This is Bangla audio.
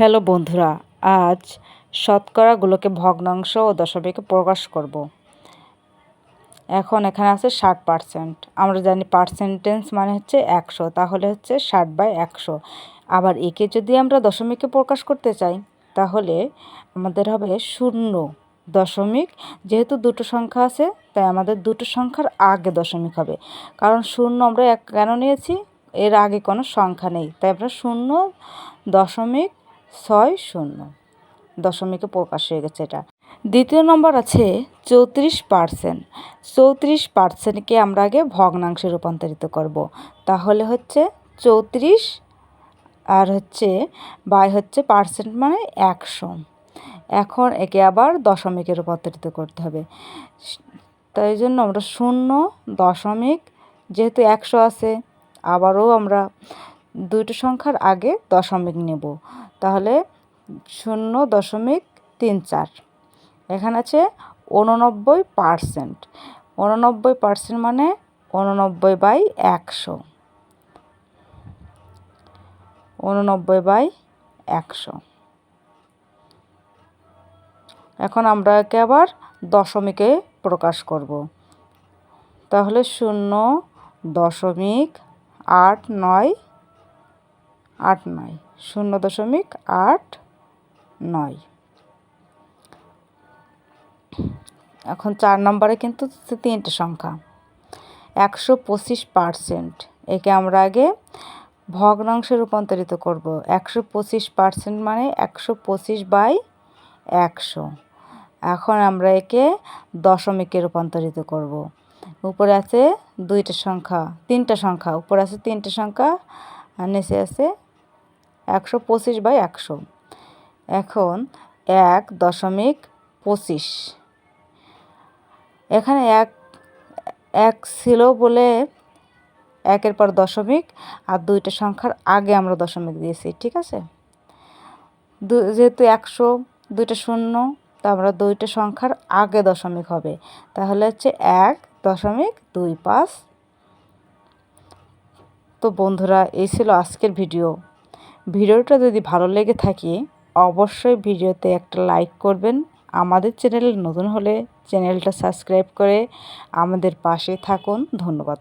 হ্যালো বন্ধুরা, আজ শতকরাগুলোকে ভগ্নাংশ ও দশমিকে প্রকাশ করব। এখন এখানে আছে ষাট পার্সেন্ট। আমরা জানি পার্সেন্টেন্স মানে হচ্ছে একশো, তাহলে হচ্ছে ষাট বাই একশো। আবার একে যদি আমরা দশমিকে প্রকাশ করতে চাই, তাহলে আমাদের হবে শূন্য দশমিক। যেহেতু দুটো সংখ্যা আছে, তাই আমাদের দুটো সংখ্যার আগে দশমিক হবে। কারণ শূন্য আমরা এক কেন নিয়েছি? এর আগে কোনো সংখ্যা নেই। তাই আমরা শূন্য দশমিক ছয় শূন্য। দশমিকে প্রকাশ হয়ে গেছে এটা। দ্বিতীয় নম্বর আছে চৌত্রিশ পার্সেন্ট। চৌত্রিশ পার্সেন্টকে আমরা আগে ভগ্নাংশে রূপান্তরিত করব। তাহলে হচ্ছে চৌত্রিশ আর হচ্ছে বাই হচ্ছে পার্সেন্ট মানে একশো। এখন একে আবার দশমিকে রূপান্তরিত করতে হবে। তাই জন্য আমরা শূন্য দশমিক, যেহেতু একশো আছে, আবারও আমরা দুইটো সংখ্যার আগে দশমিক নেব। তাহলে শূন্য দশমিক তিন চার। এখানে আছে উননব্বই পারসেন্ট। উননব্বই পার্সেন্ট মানে উননব্বই বাই একশো। উননব্বই বাই একশো। এখন আমরা একে আবার দশমিকে প্রকাশ করব। তাহলে শূন্য দশমিক আট নয় আট নয়, শূন্য দশমিক আট নয়। এখন চার নম্বরে কিন্তু তিনটে সংখ্যা, একশো পঁচিশ পার্সেন্ট একে আমরা আগে ভগ্নাংশে রূপান্তরিত করব, একশো পঁচিশ পার্সেন্ট মানে একশো পঁচিশ বাই একশো। এখন আমরা একে দশমিকে রূপান্তরিত করব। উপরে আছে দুইটা সংখ্যা, তিনটা সংখ্যা, উপরে আছে তিনটে সংখ্যা নিচে আছে একশো পঁচিশ বাই একশো। এখন এক দশমিক পঁচিশ। এখানে এক এক ছিল বলে একের পর দশমিক আর দুইটা সংখ্যার আগে আমরা দশমিক দিয়েছি, ঠিক আছে? যেহেতু একশো, দুইটা শূন্য, তা আমরা দুইটা সংখ্যার আগে দশমিক হবে। তাহলে হচ্ছে এক দশমিক দুই পাঁচ। তো বন্ধুরা, এই ছিল আজকের ভিডিও। ভিডিওটা যদি ভালো লেগে থাকে, অবশ্যই ভিডিওতে একটা লাইক করবেন। আমাদের চ্যানেল নতুন হলে চ্যানেলটা সাবস্ক্রাইব করে আমাদের পাশে থাকুন। ধন্যবাদ।